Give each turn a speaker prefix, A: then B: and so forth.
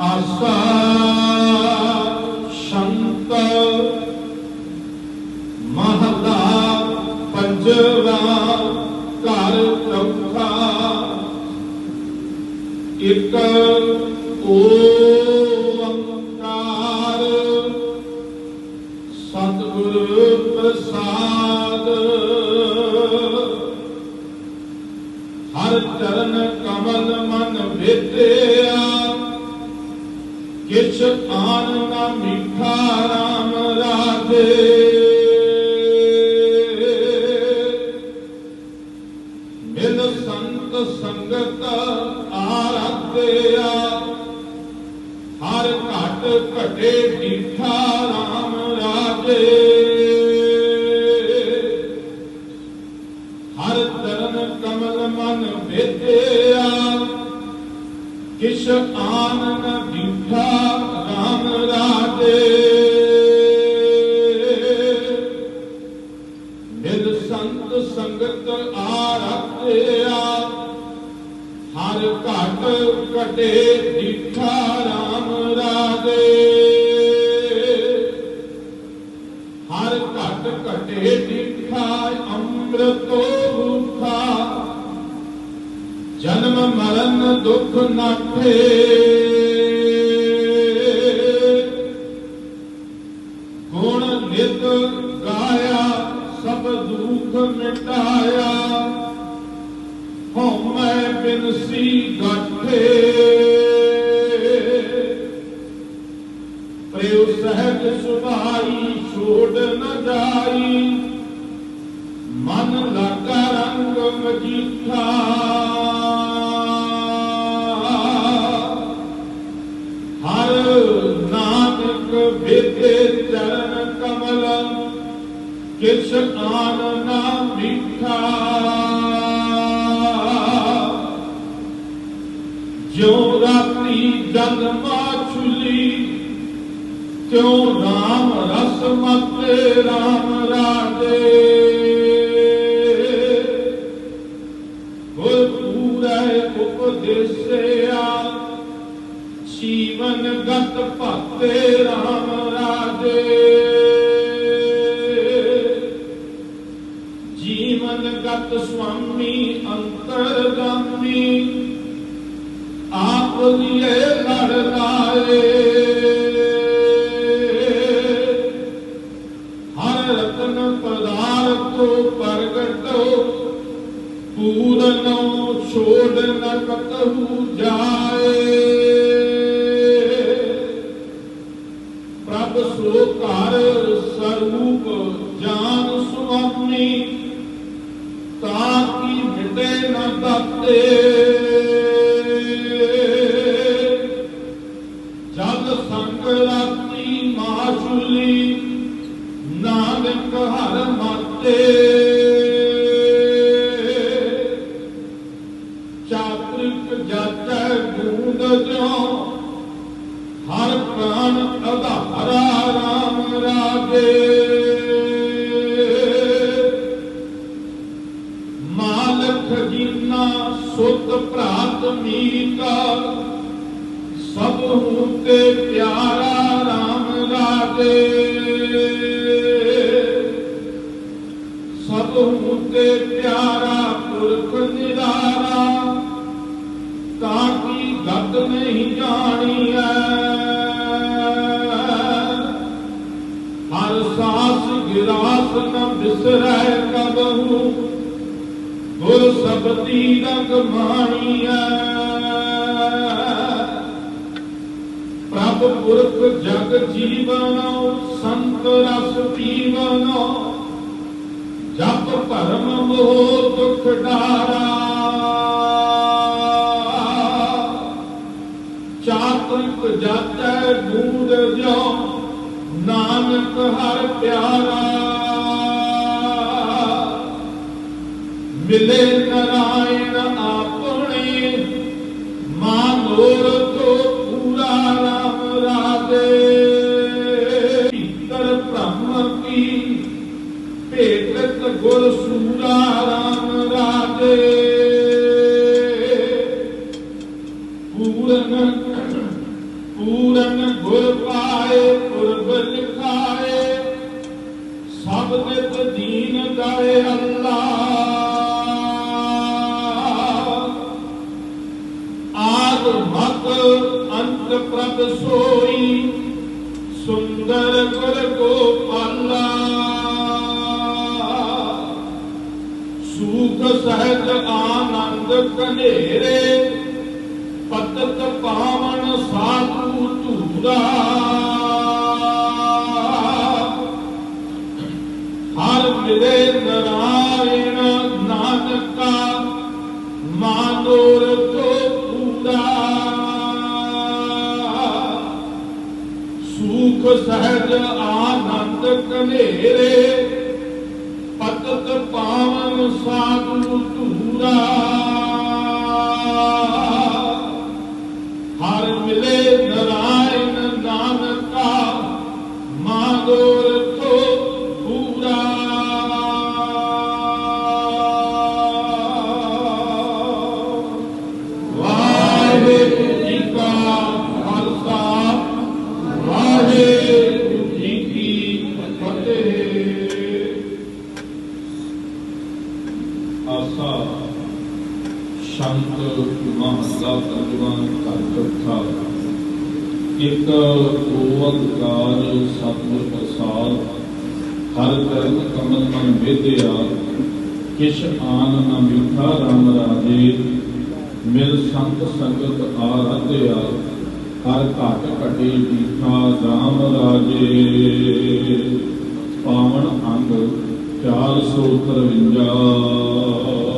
A: ਆਸਾ ਸ਼ੰਤ ਮਹਲਾ ਪੰਜਵਾ ਘਰ ਚੌਥਾ ਇੱਕ ਓੰਕਾਰ ਸਤਿਗੁਰ ਪ੍ਰਸਾਦ ਹਰ ਚਰਨ ਕਮਲ ਮਨ ਵੇਤੇ ਆਨ ਨਾ ਮਿੱਠਾ ਰਾਮ ਰਾਜੇ ਮਿਲ ਸੰਤ ਸੰਗਤ ਆਰਾਧਿਆ। ਹਰ ਘਟ ਘਟੇ ਮਿੱਠਾ ਰਾਮ ਰਾਧੇ। ਹਰ ਚਰਨ ਕਮਲ ਮਨ ਵੇਦਿਆ। ਕਿਛ ਆਨ ਨ ਦਿਠਾ ਰਾਮ ਰਾਜੇ। ਨਿਦ ਸੰਤ ਸੰਗਤ ਆਰਤਿਆ ਹਰ ਘਟ ਘਟੇ ਦਿਠਾ ਰਾਮ ਰਾਜੇ। ਹਰ ਘਟ ਘਟੇ ਦਿਠਾ ਅੰਮ੍ਰਿਤੋ ਰੂਖਾ ਜਨਮ ਮਰਨ ਦੁੱਖ ਨਾਠੇ ਗੁਣ ਨਿਤ ਗਾਇਆ, ਸਭ ਦੁੱਖ ਮਿਟਾਇਆ। ਹਉਮੈ ਬਿਨਸੀ ਗਾਠੇ। ਪ੍ਰੇਉ ਸਹਿਜ ਸੁਭਾਈ, ਛੋੜ ਨ ਜਾਈ। ਮਨ ਲਾਗਾ ਰੰਗ ਮਜੀਠਾ। ਹਰ ਨਾਨਕ ਬੇਦੇ ਚਰਨ ਕਮਲ ਕਿਛ ਆਨ ਨਾ ਮਿਠਾ ਜੋ ਰਾਤੀ ਜਗ ਮਾਛੁਲੀ ਕਿਉ ਰਾਮ ਰਸ ਮਤੇ ਰਾਮ ਰਾਜੇ ਗੁਰ ਪੂਰੈ ਉਪਦੇਸਿਆ ਜੀਵਨ ਗਤ ਭਗਤੇ ਰਾਮ ਰਾਜੇ। ਜੀਵਨ ਗਤ ਸੁਆਮੀ, ਅੰਤਰਗਾਮੀ, ਆਪ ਲਿਏ ਲੜ ਲਾਏ। ਹਰ ਰਤਨ ਪਦਾਰਥੋ ਪ੍ਰਗਟੋ ਪੂਰਨੋ ਛੋੜ ਨ ਕਤਹੂ ਜਾਏ। ਤਾਂ ਕੀ ਮਿਟੇ ਨ ਦਾਤੇ ਜਦ ਸੰਗ ਰਾਤੀ ਮਾਸ਼ੁਲੀ, ਨਾਨਕ ਹਰ ਮਾਤੇ। ਚਾਤ੍ਰਿਕ ਜਾਚੈ ਗੂੰਦ ਜਿਉ, ਹਰ ਪ੍ਰਾਨ ਅਧਾਰਾ ਰਾਮ ਰਾਜੇ। ਤੇ ਪਿਆਰਾ ਰਾਮ ਰਾਜੇ। ਸਭ ਤੇ ਪਿਆਰਾ ਪੁਰਖ ਨਿਰਾਰਾ, ਤਾਂ ਕੀ ਗਤ ਨਹੀਂ ਜਾਣੀਐ? ਹਰ ਸਾਸ ਗਿਰਾਸ ਨ ਬਿਸਰੈ ਕਬਹੂ, ਗੁਰ ਸਬਦੀ ਰੰਗ ਮਾਣੀਐ। ਪ੍ਰਭ ਪੁਰਖ ਜਗ ਜੀਵਨ, ਸੰਤ ਰਸ ਪੀਵਨ। ਜਪ ਭਰਮ ਮੋਹ ਦੁਖ ਡਾਰਾ। ਚਾਤ੍ਰਿਕ ਜਾਤੈ ਗੂੜ ਜਿਉ, ਨਾਨਕ ਹਰ ਪਿਆਰਾ। ਮਿਲੇ ਨਰਾਇਣ ਆਪ ਅੰਤ ਪ੍ਰਭ ਸੋਈ ਸੁੰਦਰ ਗੁਰ ਗੋਪਾਲਾ ਸੂਖ ਸਹਿਜ ਆਨੰਦ ਕਨੇਰੇ ਪਤਤ ਪਾਵਨ ਸਾਧੂ ਧੂਰ ਪੂਰਾ ਹਰ ਮਿਲੇ ਨਰਾਇਣ ਨਾਨਕਾ ਮਾਨੋਰ ਤੋ ਪੂਰਾ ਸੁਖ ਸਹਿਜ ਆਨੰਦ ਕਨੇਰੇ ਪਤਤ ਪਾਵਨ ਸਾਧੂ ਧੂਰਾ। ਹਰ ਮਿਲੇ ਨਰਾ ਮਹੱਲਾ ਪੰਜਵਾਂ ਘਰ ਚੌਥਾ ਇੱਕ ਓੰਕਾਰ ਸਤਿਗੁਰ ਪ੍ਰਸਾਦ, ਹਰ ਕਰਨ ਕਮਲ ਮਨ ਵੇਦਿਆ, ਕਿਛ ਆਨ ਨ ਮਿਠਾ ਰਾਮ ਰਾਜੇ, ਮਿਲ ਸੰਤ ਸੰਗਤ ਆਰਾਧਿਆ, ਹਰ ਘਟ ਘਟੇ ਮੀਠਾ ਰਾਮ ਰਾਜੇ। ਪਾਵਨ ਅੰਗ 453